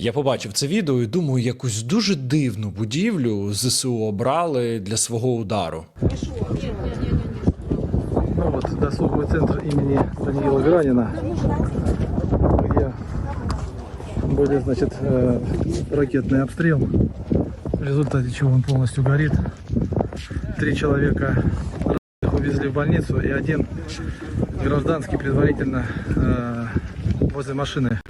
Я побачив це відео і думаю, якусь дуже дивну будівлю ЗСУ обрали для свого удару. Ну вот досуговый центр имени Даниила Гранина, где будет, значит, э, ракетный обстрел, в результате чего он полностью горит. Три человека раненых увезли в больницу и один гражданский предварительно э, возле машины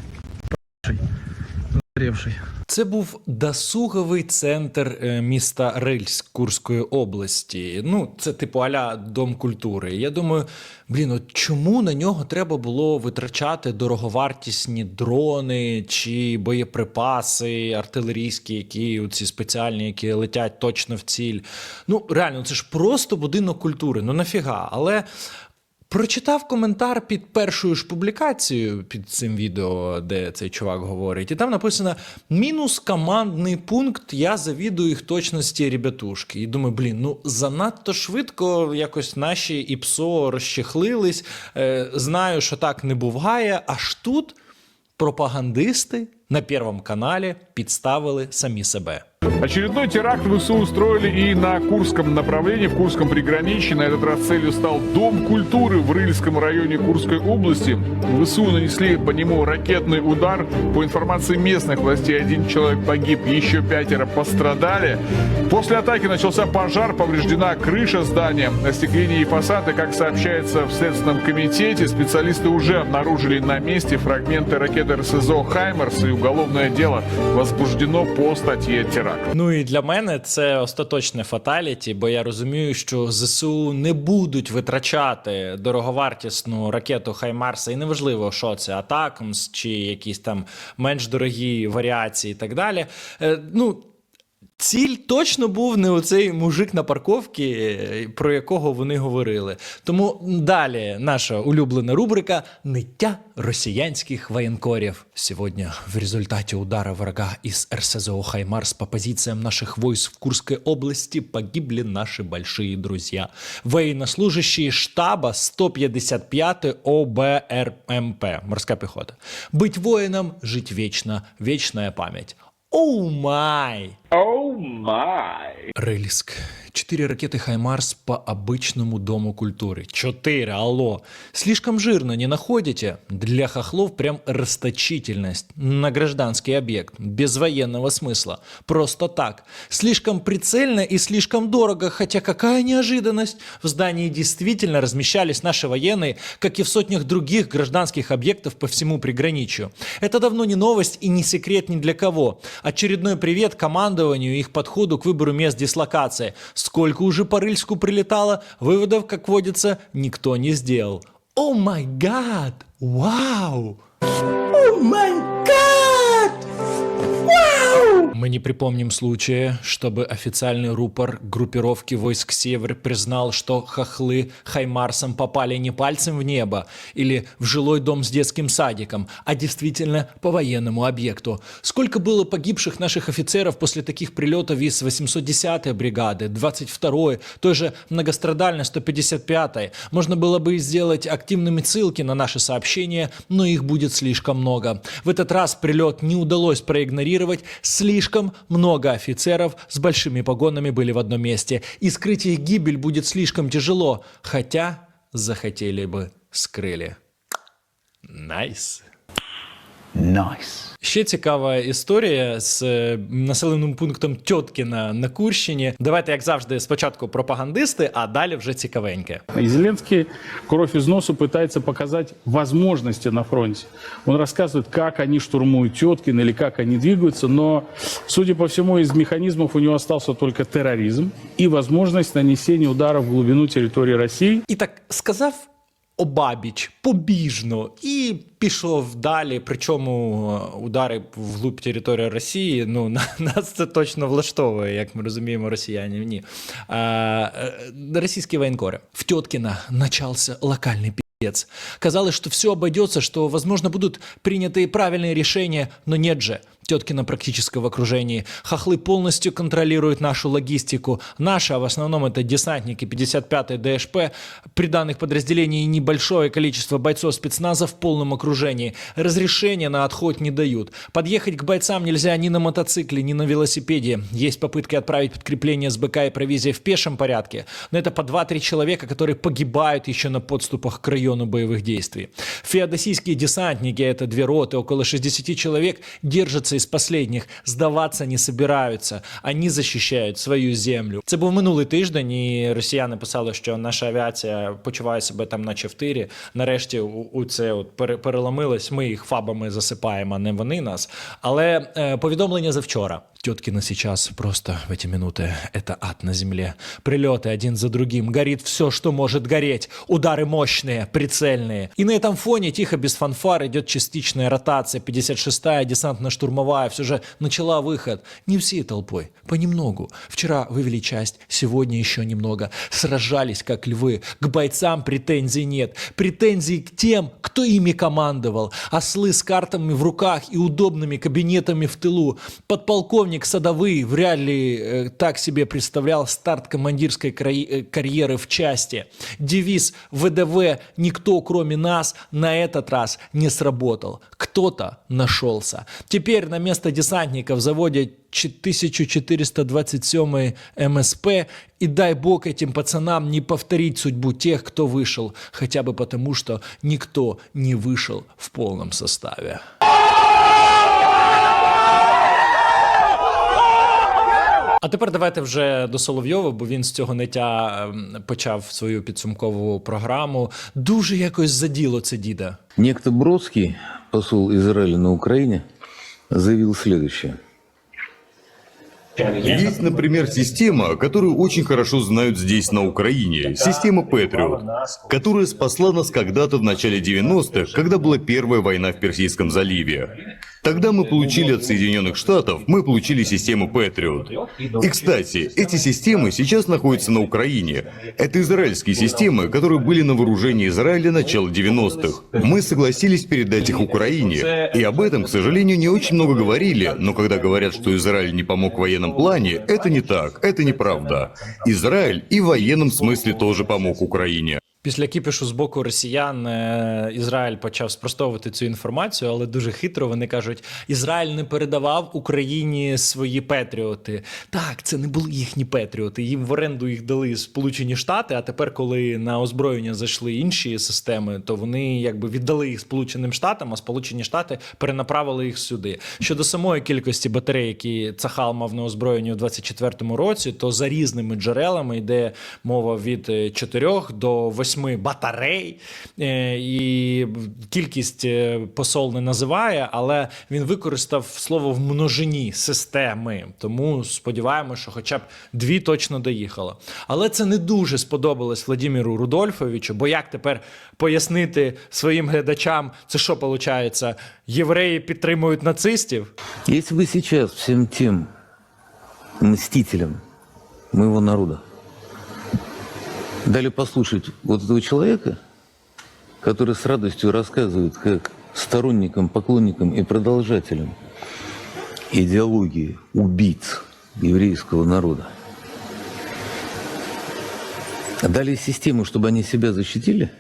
сгоревший. Це був досуговий центр е, міста Рильськ Курської області. Ну, це типу аля дом культури. Я думаю, блін, от чому на нього треба було витрачати дороговартісні дрони чи боєприпаси артилерійські, які ці спеціальні, які летять точно в ціль. Ну, реально, це ж просто будинок культури. Ну нафіга? Але. Прочитав коментар під першою ж публікацією під цим відео, де цей чувак говорить, і там написано: мінус командний пункт. Я завідую їх точності ребятушки. І думаю, блін, ну занадто швидко якось наші ІПСО розчехлились. Е, знаю, що так не буває. Аж тут пропагандисти на Первом каналі підставили самі себе. Очередной теракт ВСУ устроили и на Курском направлении, в Курском приграничье. На этот раз целью стал Дом культуры в Рыльском районе Курской области. ВСУ нанесли по нему ракетный удар. По информации местных властей, один человек погиб, еще пятеро пострадали. После атаки начался пожар, повреждена крыша здания, остекление и фасады. Как сообщается в Следственном комитете, специалисты уже обнаружили на месте фрагменты ракеты РСЗО «Хаймерс» и уголовное дело возбуждено по статье теракт. Ну і для мене це остаточне фаталіті, бо я розумію, що ЗСУ не будуть витрачати дороговартісну ракету Хаймарса, і неважливо, що це Атакамс чи якісь там менш дорогі варіації і так далі. Е, ну. Ціль точно був не оцей мужик на парковці, е, про якого вони говорили. Тому далі наша улюблена рубрика Ниття росіянських воєнкорів. Сьогодні в результаті удара врага із РСЗО «Хаймарс» по позициям наших войск в Курской области погибли наши большие друзья. Военнослужащие штаба 155 ОБРМП, морская пехота. Быть воином, жить вечно, вечная память. Оу май! Рильск. Четыре ракеты «Хаймарс» по обычному дому культуры. Четыре, алло. Слишком жирно, не находите? Для хохлов прям расточительность. На гражданский объект. Без военного смысла. Просто так. Слишком прицельно и слишком дорого, хотя какая неожиданность. В здании действительно размещались наши военные, как и в сотнях других гражданских объектов по всему приграничью. Это давно не новость и не секрет ни для кого. Очередной привет командованию и их подходу к выбору мест дислокации. Сколько уже по Рыльску прилетало, выводов, как водится, никто не сделал. О май гад! Вау! О май гад! Мы не припомним случая, чтобы официальный рупор группировки войск Север признал, что хохлы Хаймарсом попали не пальцем в небо или в жилой дом с детским садиком, а действительно по военному объекту. Сколько было погибших наших офицеров после таких прилетов из 810-й бригады, 22-й, той же многострадальной 155-й. Можно было бы сделать активными ссылки на наши сообщения, но их будет слишком много. В этот раз прилет не удалось проигнорировать, слишком много офицеров с большими погонами были в одном месте, и скрыть их гибель будет слишком тяжело, хотя захотели бы скрыли. Найс. Nice. Ще цікава історія з е, населеним пунктом Тьоткіна на Курщині. Давайте, як завжди, спочатку пропагандисти, а далі вже цікавеньке. И Зеленский кровь из носу пытается показать возможности на фронте. Он рассказывает, как они штурмуют Теткин или как они двигаются, но, судя по всему, из механизмов у него остался только терроризм и возможность нанесения удара в глубину территории России. І так сказав обабіч, побіжно, і пішов далі. Причому е, удари вглуб території Росії. Ну на- нас це точно влаштовує, як ми розуміємо, росіяни. Ні. А, е, російські воєнкори. В Тьоткіна начался локальний пи***ц. Казалось, что все обойдется, что, возможно, будут приняты правильные решения, но нет же. Теткина практически в окружении. Хохлы полностью контролируют нашу логистику. Наши, а в основном это десантники 55-й ДШП, при данных подразделений небольшое количество бойцов спецназа в полном окружении. Разрешения на отход не дают. Подъехать к бойцам нельзя ни на мотоцикле, ни на велосипеде. Есть попытки отправить подкрепление с БК и провизии в пешем порядке, но это по 2-3 человека, которые погибают еще на подступах к району боевых действий. Феодосийские десантники, это две роты, около 60 человек, держатся из последніх, здаватися не собираються. Вони захищають свою землю. Це був минулий тиждень, і росіяни писали, що наша авіація почуває себе там, наче в тирі. Нарешті у, це от пере- переломилось. Ми їх фабами засипаємо, а не вони нас. Але е, повідомлення завчора. Теткина сейчас просто в эти минуты это ад на земле. Прилеты один за другим. Горит все, что может гореть. Удары мощные, прицельные. И на этом фоне тихо, без фанфар, идет частичная ротация. 56-я десантно-штурмовая все же начала выход. Не всей толпой, понемногу. Вчера вывели часть, сегодня еще немного. Сражались, как львы. К бойцам претензий нет. Претензий к тем, кто ими командовал. Ослы с картами в руках и удобными кабинетами в тылу. Подполковник Садовый вряд ли э, так себе представлял старт командирской э, карьеры в части. Девиз ВДВ «Никто, кроме нас» на этот раз не сработал. Кто-то нашелся. Теперь на место десантников заводят ч- 1427 МСП, и дай бог этим пацанам не повторить судьбу тех, кто вышел, хотя бы потому, что никто не вышел в полном составе. А тепер давайте вже до Соловйова, бо він з цього ниття ем, почав свою підсумкову програму. Дуже якось заділо це діда. Некто Бродский, посол Израиля на Украине, заявил следующее. Есть, например, система, которую очень хорошо знают здесь, на Украине. Система Патриот, которая спасла нас когда-то в начале 90-х, когда была первая война в Персидском заливе. Тогда мы получили от Соединенных Штатов, мы получили систему Патриот. И, кстати, эти системы сейчас находятся на Украине. Это израильские системы, которые были на вооружении Израиля начала 90-х. Мы согласились передать их Украине. И об этом, к сожалению, не очень много говорили, но когда говорят, что Израиль не помог в военном плане, это не так, это неправда. Израиль и в военном смысле тоже помог Украине. Після кіпішу з боку росіян е, Ізраїль почав спростовувати цю інформацію, але дуже хитро вони кажуть: Ізраїль не передавав Україні свої петріоти. Так, це не були їхні петріоти. Їм в оренду їх дали Сполучені Штати. А тепер, коли на озброєння зайшли інші системи, то вони якби віддали їх Сполученим Штатам, а Сполучені Штати перенаправили їх сюди. Щодо самої кількості батарей, які Цахал мав на озброєнні у 24-му році, то за різними джерелами йде мова від 4 до 8 батарей. Е, І кількість е, посол не називає, але він використав слово в множині системи. Тому сподіваємося, що хоча б дві точно доїхало. Але це не дуже сподобалось Владимиру Рудольфовичу, бо як тепер пояснити своїм глядачам, це що виходить? Євреї підтримують нацистів? Если бы сейчас всем тем мстителям моего народа дали послушать вот этого человека, который с радостью рассказывает, как сторонникам, поклонникам и продолжателям идеологии убийц еврейского народа, дали систему, чтобы они себя защитили,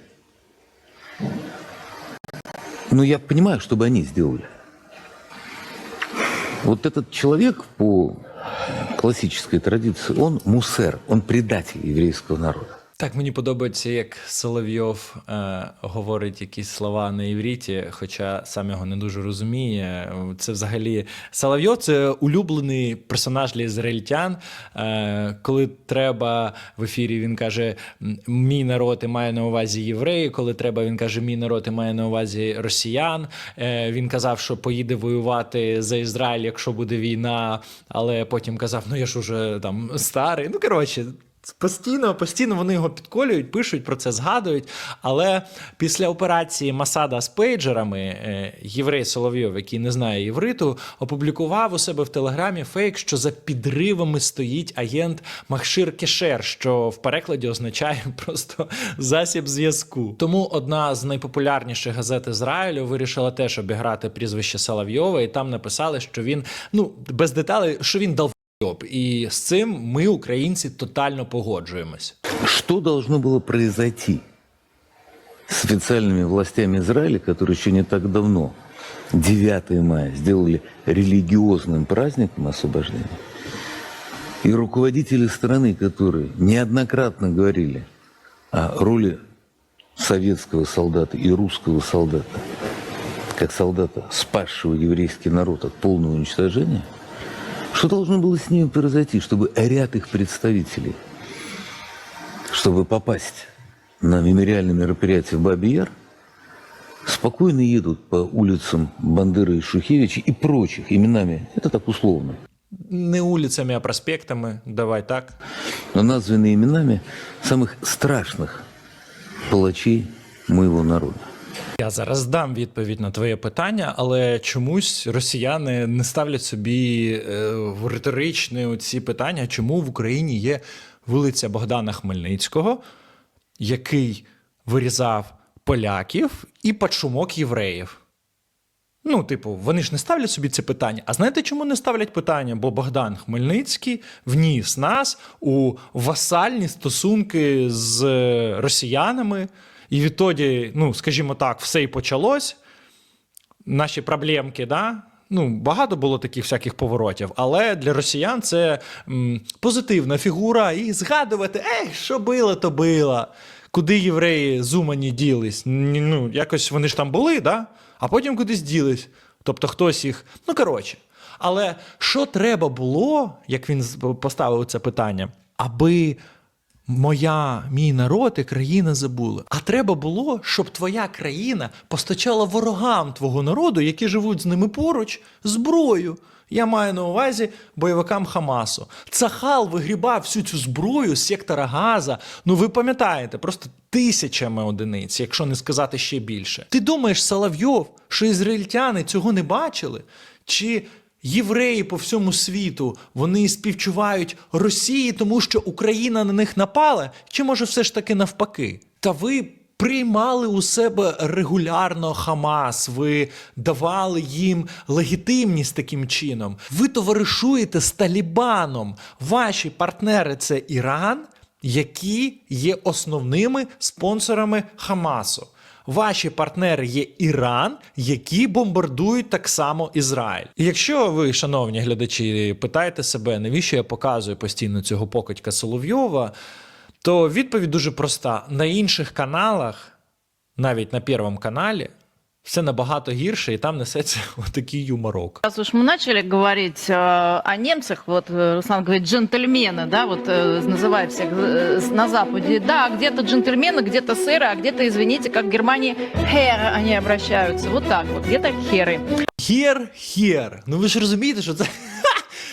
ну, я понимаю, чтобы они сделали. Вот этот человек по классической традиции, он мусер, он предатель еврейского народа. Так, мені подобається, як Соловйов е, говорить якісь слова на івріті, хоча сам його не дуже розуміє. Це взагалі Соловйов це улюблений персонаж для ізраїльтян. Е, коли треба в ефірі, він каже: Мій народ і має на увазі євреї. Коли треба, він каже, мій народ і має на увазі росіян. Е, він казав, що поїде воювати за Ізраїль, якщо буде війна, але потім казав: Ну я ж уже там старий. Ну коротше. Постійно, постійно вони його підколюють, пишуть про це, згадують. Але після операції Масада з пейджерами е, єврей Соловйов, який не знає євриту, опублікував у себе в телеграмі фейк, що за підривами стоїть агент Махшир Кешер, що в перекладі означає просто засіб зв'язку. Тому одна з найпопулярніших газет Ізраїлю вирішила теж обіграти прізвище Соловйова, і там написали, що він ну без деталей, що він дав. І з цим ми, українці, тотально погоджуємось. Что должно было произойти с официальными властями Израиля, которые еще не так давно, 9 мая, сделали религиозным праздником освобождения, и руководители страны, которые неоднократно говорили о роли советского солдата и русского солдата, как солдата, спасшего еврейский народ от полного уничтожения, что должно было с ними произойти, чтобы ряд их представителей чтобы попасть на мемориальное мероприятие в Бабий Яр, спокойно едут по улицам Бандеры и Шухевича и прочих именами, это так условно, Не улицями, а проспектами. Давай так. но названные именами самых страшных палачей моего народа. Я зараз дам відповідь на твоє питання, але чомусь росіяни не ставлять собі е, в риторичні ці питання, чому в Україні є вулиця Богдана Хмельницького, який вирізав поляків і подшумок євреїв. Ну, типу, вони ж не ставлять собі це питання. А знаєте, чому не ставлять питання? Бо Богдан Хмельницький вніс нас у васальні стосунки з е, росіянами, і відтоді, ну, скажімо так, все і почалось. Наші проблемки, да? Ну, багато було таких всяких поворотів, але для росіян це м, позитивна фігура, і згадувати, ей, що було, то було. Куди євреї з Умані ділись? Ну, якось вони ж там були, да? а потім кудись ділись. Тобто хтось їх. Ну, коротше. Але що треба було, як він поставив це питання, аби моя, мій народ і країна забули. А треба було, щоб твоя країна постачала ворогам твого народу, які живуть з ними поруч, зброю. Я маю на увазі бойовикам Хамасу. Цахал вигрібав всю цю зброю з сектора Газа. Ну ви пам'ятаєте, просто тисячами одиниць, якщо не сказати ще більше. Ти думаєш, Соловйов, що ізраїльтяни цього не бачили? Чи євреї по всьому світу вони співчувають Росії, тому що Україна на них напала? Чи може все ж таки навпаки? Та ви приймали у себе регулярно Хамас, ви давали їм легітимність таким чином. Ви товаришуєте з Талібаном. Ваші партнери це Іран, які є основними спонсорами Хамасу. Ваші партнери є Іран, які бомбардують так само Ізраїль. І якщо ви, шановні глядачі, питаєте себе, навіщо я показую постійно цього покидька Соловйова, то відповідь дуже проста: на інших каналах, навіть на Первому каналі, все набагато гірше, і там несеться отакий юморок. Раз уж мы начали говорить э, о немцах, вот э, Руслан говорит джентльмены, да, вот э, называет всех э, на Западе. Да, где-то джентльмены, где-то сэры, а где-то, извините, как в Германии, хер они обращаются. Вот так вот, где-то херы. Хер, хер. Ну ви ж розумієте, що це.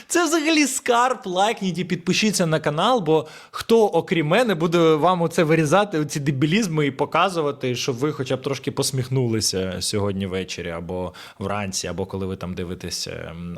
це взагалі скарб, лайкніть і підпишіться на канал, бо хто, окрім мене, буде вам оце вирізати, ці дебілізми і показувати, щоб ви хоча б трошки посміхнулися сьогодні ввечері, або вранці, або коли ви там дивитесь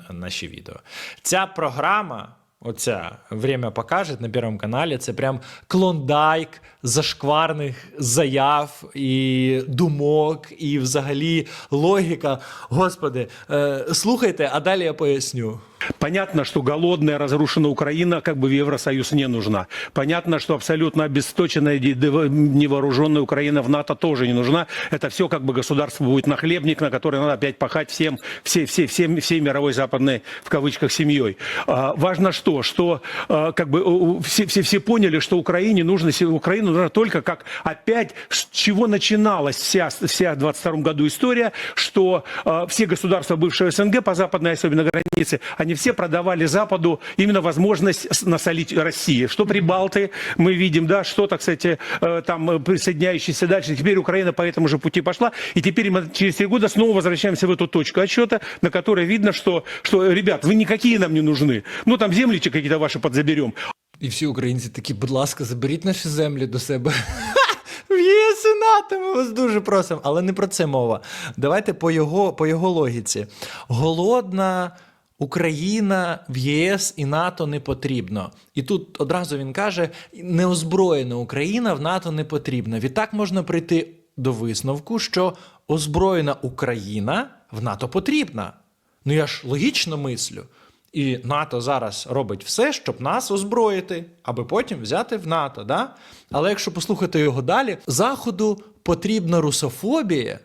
наші відео. Ця програма. Оця время покаже на Первому каналі. Це прям клондайк зашкварних заяв і думок, і взагалі логіка. Господи, е, слухайте, а далі я поясню. Понятно, что голодная, разрушенная Украина как бы в Евросоюз не нужна. Понятно, что абсолютно обесточенная, невооруженная Украина в НАТО тоже не нужна. Это все как бы государство будет нахлебник, на который надо опять пахать всем, все, все, всем, всей мировой западной, в кавычках, семьей. А, важно что? Что а, как бы все, все, все поняли, что Украине нужно, Украину нужно только как опять, с чего начиналась вся, вся в 22 году история, что а, все государства бывшего СНГ по западной особенно границе, они все продавали Западу именно возможность с- насолить России. Что Прибалты мы видим, да, что, так сказать, э, там э, присоединяющиеся дальше. Теперь Украина по этому же пути пошла. И теперь мы через три года снова возвращаемся в эту точку отсчета, на которой видно, что, что ребят, вы никакие нам не нужны. Ну, там земличи какие-то ваши подзаберем. І всі українці такі, будь ласка, заберіть наші землі до себе. В ЄС і НАТО ми вас дуже просимо. Але не про це мова. Давайте по його, по його логіці. Голодна Україна в ЄС і НАТО не потрібно. І тут одразу він каже: неозброєна Україна в НАТО не потрібна. Відтак можна прийти до висновку, що озброєна Україна в НАТО потрібна. Ну я ж логічно мислю. І НАТО зараз робить все, щоб нас озброїти, аби потім взяти в НАТО. Да? Але якщо послухати його далі, Заходу потрібна русофобія,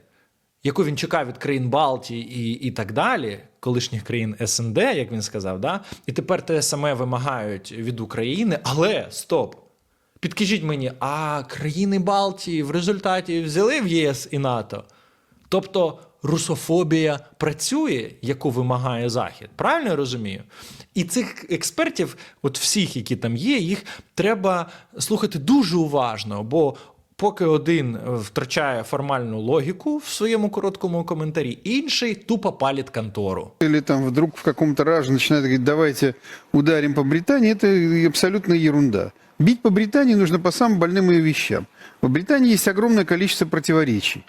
яку він чекав від країн Балтії і, і так далі, колишніх країн СНД, як він сказав, да? і тепер те саме вимагають від України. Але стоп! Підкажіть мені, а країни Балтії в результаті взяли в ЄС і НАТО? Тобто русофобія працює, яку вимагає Захід. Правильно я розумію? І цих експертів, от всіх, які там є, їх треба слухати дуже уважно, бо поки один втрачає формальну логіку в своєму короткому коментарі, інший тупо палить контору. или там вдруг в каком-то раже начинают говорить, давайте ударим по Британии, это абсолютно ерунда. Бить по Британии нужно по самым больным ее вещам. В Британии есть огромное количество противоречий.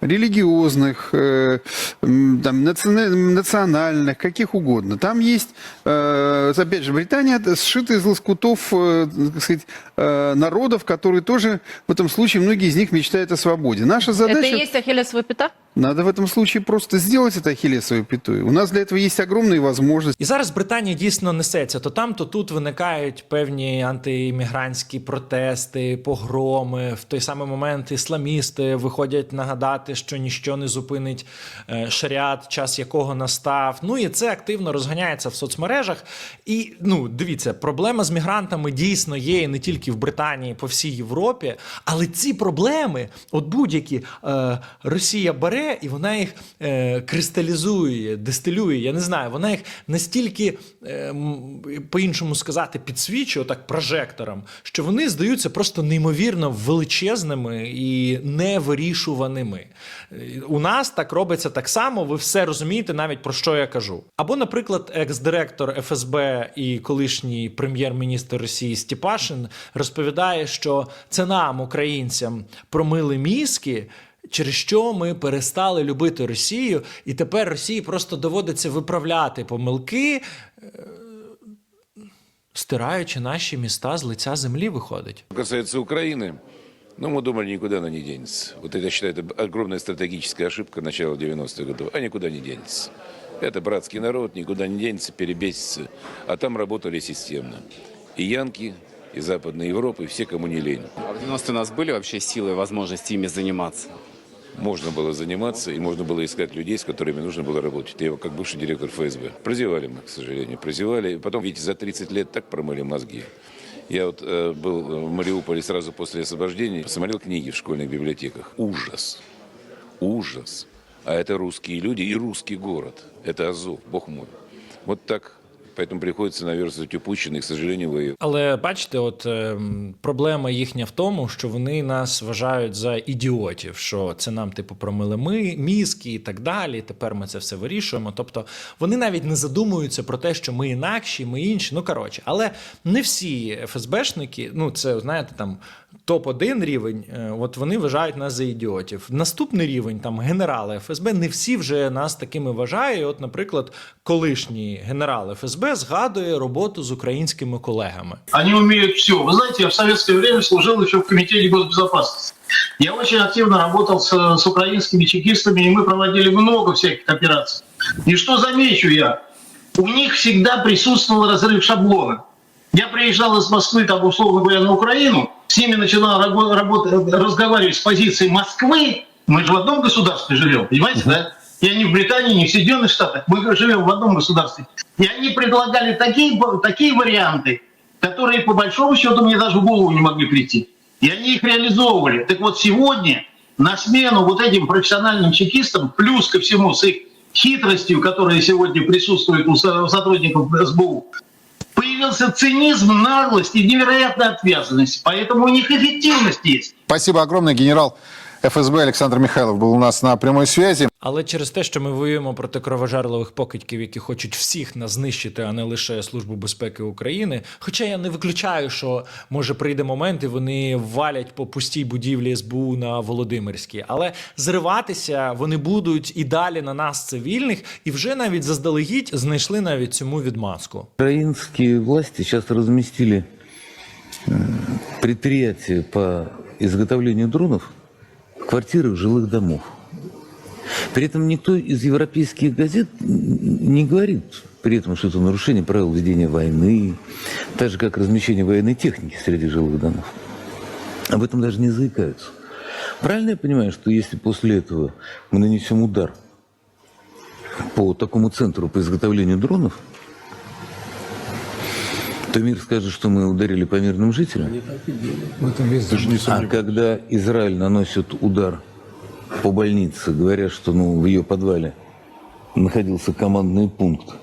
Религиозных, э, м, там, национа- национальных, каких угодно. Там есть, э, опять же, Британия сшита из лоскутов, э, так сказать, э, народов, которые тоже, в этом случае, многие из них мечтают о свободе. Наша задача... Это и есть Ахиллесова пята? Надо в этом случае просто сделать это ахиллесовой пятой. У нас для этого есть огромные возможности. І зараз Британія дійсно несеться. То там, то тут виникають певні антиіммігрантські протести, погроми. В той самий момент ісламісти виходять нагадати, що ніщо не зупинить е, шаріат, час якого настав. Ну і це активно розганяється в соцмережах. І ну дивіться, проблема з мігрантами дійсно є і не тільки в Британії, по всій Європі. Але ці проблеми, от будь-які е, Росія бере і вона їх е, кристалізує, дистилює. Я не знаю, вона їх настільки е, по-іншому сказати, підсвічує так прожектором, що вони здаються просто неймовірно величезними і невирішуваними. Е, У нас так робиться так само. Ви все розумієте, навіть про що я кажу. Або, наприклад, екс-директор ФСБ і колишній прем'єр-міністр Росії Степашин розповідає, що це нам, українцям, промили мізки Через що ми перестали любити Росію, і тепер Росії просто доводиться виправляти помилки, е, стираючи наші міста з лиця землі, виходить. Что касается Украины, ну, мы думали, никуда она не денется. Вот это, я считаю, это огромная стратегическая ошибка начала 90-х годов. А никуда не денется. Это братский народ, никуда не денется, перебесится. А там работали системно. И Янки, и Западная Европа, и все, кому не лень. А в 90-е у нас были вообще силы и возможности ими заниматься? Можно было заниматься, и можно было искать людей, с которыми нужно было работать. Я как бывший директор ФСБ. Прозевали мы, к сожалению, прозевали. И потом, видите, за 30 лет так промыли мозги. Я вот э, был в Мариуполе сразу после освобождения, посмотрел книги в школьных библиотеках. Ужас. Ужас. А это русские люди и русский город. Это Азов, бог мой. Вот так. Поэтому приходится наверстывать упущенные, к сожалению, вы Але бачите, от е, м, проблема їхня в тому, що вони нас вважають за ідіотів, що це нам типу промили ми мізки і так далі. Тепер ми це все вирішуємо. Тобто вони навіть не задумуються про те, що ми інакші, ми інші. Ну коротше, але не всі ФСБшники, ну це знаєте, там топ 1 рівень. е, От вони вважають нас за ідіотів. Наступний рівень, там генерали ФСБ, не всі вже нас такими вважають. От, наприклад, колишній генерал ФСБ згадує роботу з українськими колегами. Они умеют все. Вы знаете, я в советское время служил еще в Комитете госбезопасности. Я очень активно работал с, с украинскими чекистами, и мы проводили много всяких операций. И что замечу я? У них всегда присутствовал разрыв шаблона. Я приезжал из Москвы, там, условно говоря, на Украину, с ними начинал рабо- работать, разговаривать с позиции Москвы. Мы же в одном государстве живем, понимаете, да? Я не в Британии, не в Соединенных Штатах. Мы живем в одном государстве. И они предлагали такие, такие варианты, которые, по большому счету, мне даже в голову не могли прийти. И они их реализовывали. Так вот, сегодня на смену вот этим профессиональным чекистам, плюс ко всему с их хитростью, которая сегодня присутствует у сотрудников СБУ, появился цинизм, наглость и невероятная отвязанность. Поэтому у них эффективность есть. Спасибо огромное, генерал ФСБ Александр Михайлов был у нас на прямой связи. Але через те, що ми воюємо проти кровожерливих покидьків, які хочуть всіх нас знищити, а не лише Службу безпеки України. Хоча я не виключаю, що може прийде момент, і вони валять по пустій будівлі СБУ на Володимирській. Але зриватися вони будуть і далі на нас, цивільних, і вже навіть заздалегідь знайшли навіть цьому відмазку. Украинские власти сейчас разместили м, по изготовлению дронов в квартирах жилых домов. При этом никто из европейских газет не говорит при этом, что это нарушение правил ведения войны, так же, как размещение военной техники среди жилых домов. Об этом даже не заикаются. Правильно я понимаю, что если после этого мы нанесем удар по такому центру по изготовлению дронов, то мир скажет, что мы ударили по мирным жителям. А когда Израиль наносит удар по больнице, говорят, что ну, в ее подвале находился командный пункт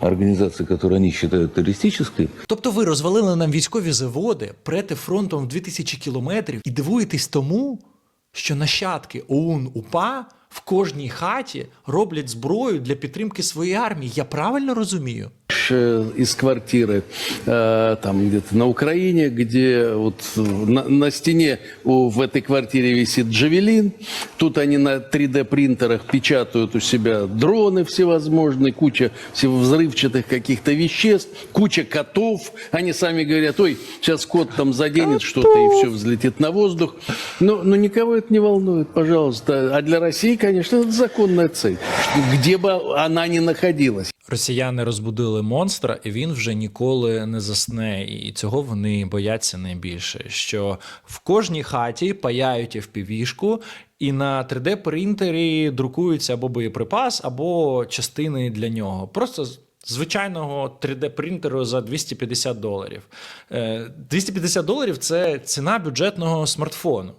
организации, которую они считают террористической, Тобто ви розвалили нам військові заводи, прете фронтом в 2000 кілометрів і дивуєтесь тому, що нащадки ОУН УПА в кожній хаті роблять зброю для підтримки своєї армії. Я правильно розумію? Э, из квартиры э, там где-то на Украине, где вот на, на стене у, в этой квартире висит Джавелин. Тут они на 3D принтерах печатают у себя дроны всевозможные, куча всего взрывчатых каких-то веществ, куча котов. Они сами говорят, ой, сейчас кот там заденет что-то и все взлетит на воздух. Но, но никого это не волнует, пожалуйста. А для России, конечно, это законная цель, где бы она ни находилась. Росіяни розбудили монстра, і він вже ніколи не засне. І цього вони бояться найбільше. Що в кожній хаті паяють FPV-шку, і на 3D-принтері друкуються або боєприпас, або частини для нього. Просто звичайного 3D-принтеру за 250 доларів. Е, 250 доларів це ціна бюджетного смартфону.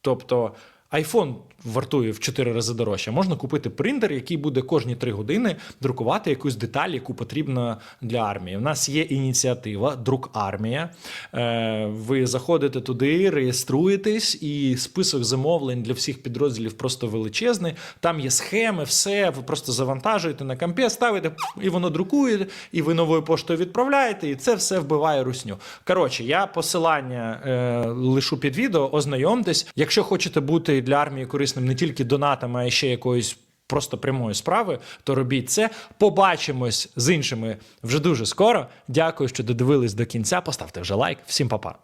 Тобто iPhone вартує в 4 рази дорожче. Можна купити принтер, який буде кожні 3 години друкувати якусь деталь, яку потрібно для армії. У нас є ініціатива Друк Армія. Е, Ви заходите туди, реєструєтесь, і список замовлень для всіх підрозділів просто величезний. Там є схеми, все. Ви просто завантажуєте на компі, ставите, і воно друкує, і ви новою поштою відправляєте, і це все вбиває русню. Коротше, я посилання е, лишу під відео, ознайомтесь. Якщо хочете бути для армії корисним не тільки донатами, а й ще якоюсь. Просто прямої справи, то робіть це. Побачимось з іншими вже дуже скоро. Дякую, що додивились до кінця. Поставте вже лайк. Всім па-па.